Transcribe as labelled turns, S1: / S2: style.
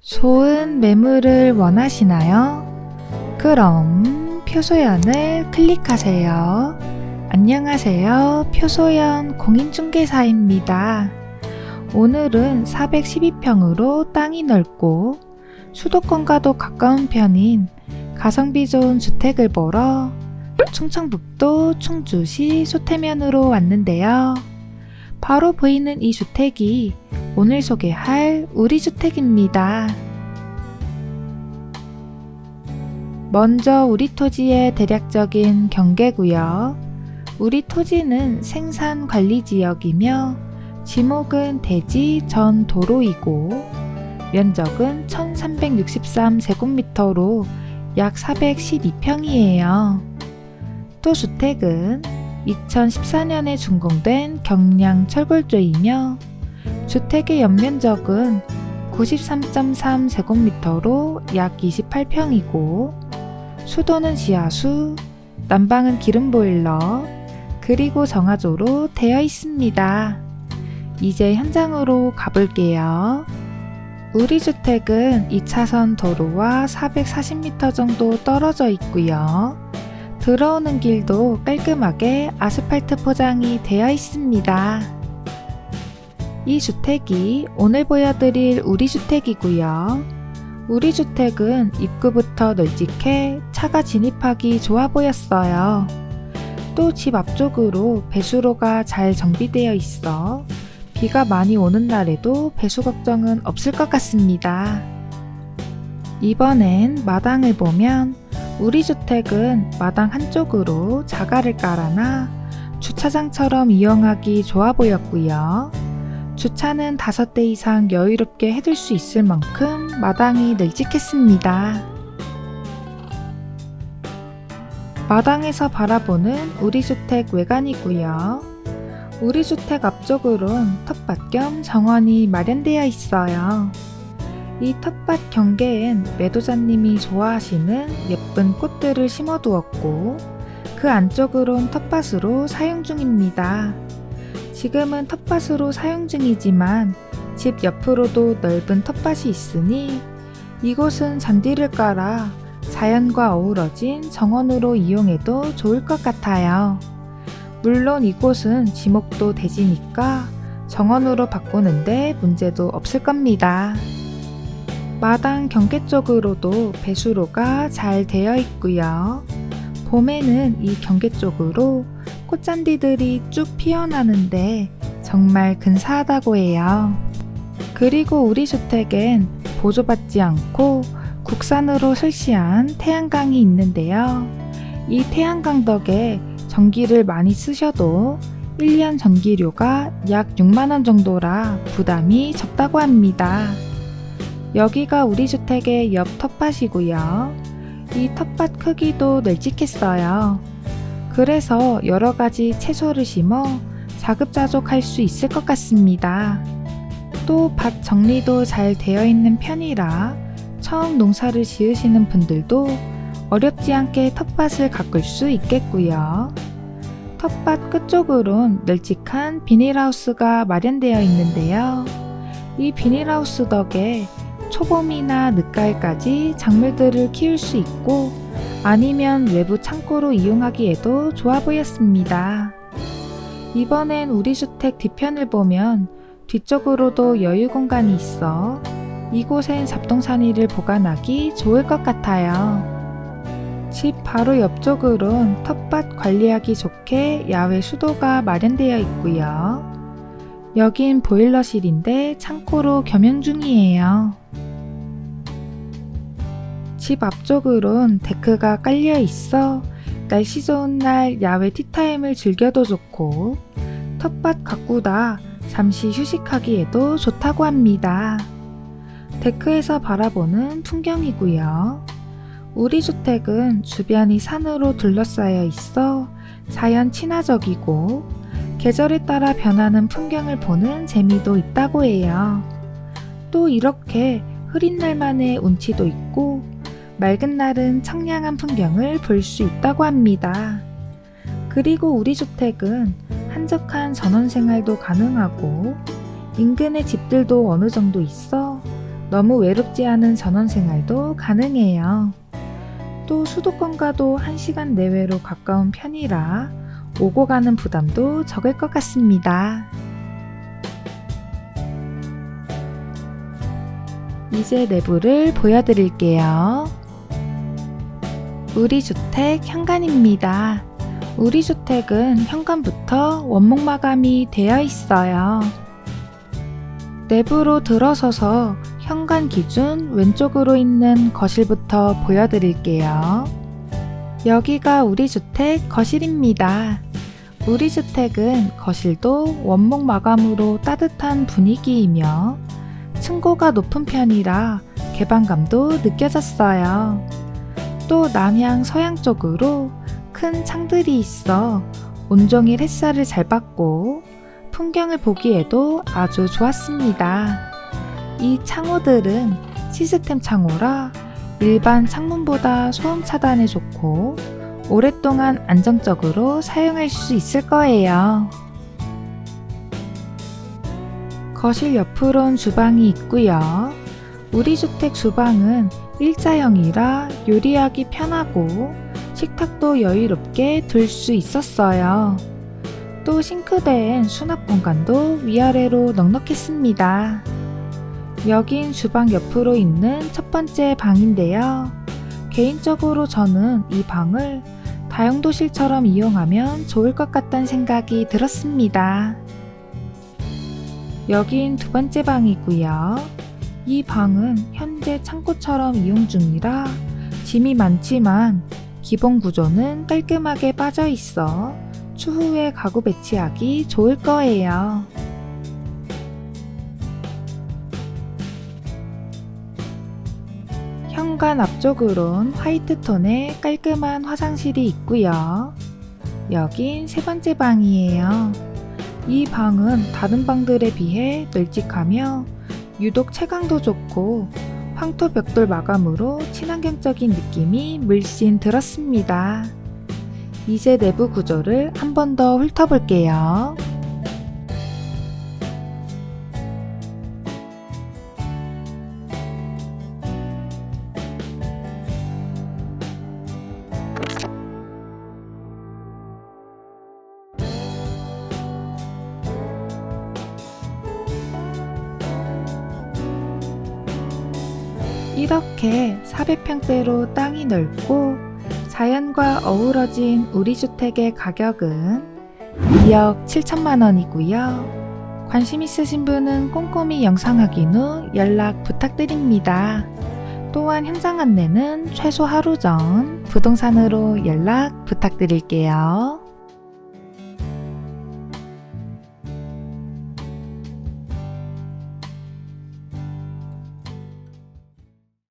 S1: 좋은 매물을 원하시나요? 그럼 표소연을 클릭하세요. 안녕하세요. 표소연 공인중개사입니다. 오늘은 412평으로 땅이 넓고 수도권과도 가까운 편인 가성비 좋은 주택을 보러 충청북도 충주시 소태면으로 왔는데요. 바로 보이는 이 주택이 오늘 소개할 우리 주택입니다. 먼저 우리 토지의 대략적인 경계구요. 우리 토지는 생산 관리 지역이며 지목은 대지 전 도로이고 면적은 1363제곱미터로 약 412평이에요. 또 주택은 2014년에 준공된 경량 철골조이며 주택의 연면적은 93.3제곱미터로 약 28평이고 수도는 지하수, 난방은 기름 보일러, 그리고 정화조로 되어 있습니다. 이제 현장으로 가볼게요. 우리 주택은 2차선 도로와 440m 정도 떨어져 있고요. 들어오는 길도 깔끔하게 아스팔트 포장이 되어 있습니다. 이 주택이 오늘 보여드릴 우리 주택이고요. 우리 주택은 입구부터 널찍해 차가 진입하기 좋아 보였어요. 또 집 앞쪽으로 배수로가 잘 정비되어 있어 비가 많이 오는 날에도 배수 걱정은 없을 것 같습니다. 이번엔 마당을 보면 우리 주택은 마당 한쪽으로 자갈을 깔아놔 주차장처럼 이용하기 좋아 보였고요. 주차는 5대 이상 여유롭게 해둘 수 있을 만큼 마당이 널찍했습니다. 마당에서 바라보는 우리 주택 외관이고요. 우리 주택 앞쪽으론 텃밭 겸 정원이 마련되어 있어요. 이 텃밭 경계엔 매도자님이 좋아하시는 예쁜 꽃들을 심어두었고 그 안쪽으론 텃밭으로 사용 중입니다. 지금은 텃밭으로 사용 중이지만 집 옆으로도 넓은 텃밭이 있으니 이곳은 잔디를 깔아 자연과 어우러진 정원으로 이용해도 좋을 것 같아요. 물론 이곳은 지목도 대지니까 정원으로 바꾸는데 문제도 없을 겁니다. 마당 경계 쪽으로도 배수로가 잘 되어 있고요. 봄에는 이 경계 쪽으로 꽃잔디들이 쭉 피어나는데 정말 근사하다고 해요. 그리고 우리 주택엔 보조받지 않고 국산으로 설치한 태양광이 있는데요. 이 태양광 덕에 전기를 많이 쓰셔도 1년 전기료가 약 6만원 정도라 부담이 적다고 합니다. 여기가 우리 주택의 옆 텃밭이고요. 이 텃밭 크기도 널찍했어요. 그래서 여러 가지 채소를 심어 자급자족할 수 있을 것 같습니다. 또 밭 정리도 잘 되어 있는 편이라 처음 농사를 지으시는 분들도 어렵지 않게 텃밭을 가꿀 수 있겠고요. 텃밭 끝쪽으론 널찍한 비닐하우스가 마련되어 있는데요. 이 비닐하우스 덕에 초봄이나 늦가을까지 작물들을 키울 수 있고 아니면 외부 창고로 이용하기에도 좋아 보였습니다. 이번엔 우리 주택 뒤편을 보면 뒤쪽으로도 여유 공간이 있어 이곳엔 잡동사니를 보관하기 좋을 것 같아요. 집 바로 옆쪽으론 텃밭 관리하기 좋게 야외 수도가 마련되어 있고요. 여긴 보일러실인데 창고로 겸용 중이에요. 집 앞쪽으론 데크가 깔려 있어 날씨 좋은 날 야외 티타임을 즐겨도 좋고 텃밭 가꾸다 잠시 휴식하기에도 좋다고 합니다. 데크에서 바라보는 풍경이고요. 우리 주택은 주변이 산으로 둘러싸여 있어 자연 친화적이고 계절에 따라 변하는 풍경을 보는 재미도 있다고 해요. 또 이렇게 흐린 날만의 운치도 있고 맑은 날은 청량한 풍경을 볼 수 있다고 합니다. 그리고 우리 주택은 한적한 전원 생활도 가능하고 인근의 집들도 어느 정도 있어 너무 외롭지 않은 전원 생활도 가능해요. 또 수도권과도 1시간 내외로 가까운 편이라 오고 가는 부담도 적을 것 같습니다. 이제 내부를 보여드릴게요. 우리 주택 현관입니다. 우리 주택은 현관부터 원목 마감이 되어 있어요. 내부로 들어서서 현관 기준 왼쪽으로 있는 거실부터 보여드릴게요. 여기가 우리 주택 거실입니다. 우리 주택은 거실도 원목 마감으로 따뜻한 분위기이며 층고가 높은 편이라 개방감도 느껴졌어요. 또 남향 서양 쪽으로 큰 창들이 있어 온종일 햇살을 잘 받고 풍경을 보기에도 아주 좋았습니다. 이 창호들은 시스템 창호라 일반 창문보다 소음 차단에 좋고 오랫동안 안정적으로 사용할 수 있을 거예요. 거실 옆으론 주방이 있고요. 우리 주택 주방은 일자형이라 요리하기 편하고 식탁도 여유롭게 둘 수 있었어요. 또 싱크대엔 수납 공간도 위아래로 넉넉했습니다. 여긴 주방 옆으로 있는 첫 번째 방인데요. 개인적으로 저는 이 방을 다용도실처럼 이용하면 좋을 것 같다는 생각이 들었습니다. 여긴 두 번째 방이고요. 이 방은 현재 창고처럼 이용 중이라 짐이 많지만 기본 구조는 깔끔하게 빠져 있어 추후에 가구 배치하기 좋을 거예요. 현관 앞쪽으론 화이트 톤의 깔끔한 화장실이 있고요. 여긴 세 번째 방이에요. 이 방은 다른 방들에 비해 널찍하며 유독 채광도 좋고 황토 벽돌 마감으로 친환경적인 느낌이 물씬 들었습니다. 이제 내부 구조를 한 번 더 훑어볼게요. 이렇게 400평대로 땅이 넓고 자연과 어우러진 우리 주택의 가격은 2억 7천만 원이고요. 관심 있으신 분은 꼼꼼히 영상 확인 후 연락 부탁드립니다. 또한 현장 안내는 최소 하루 전 부동산으로 연락 부탁드릴게요.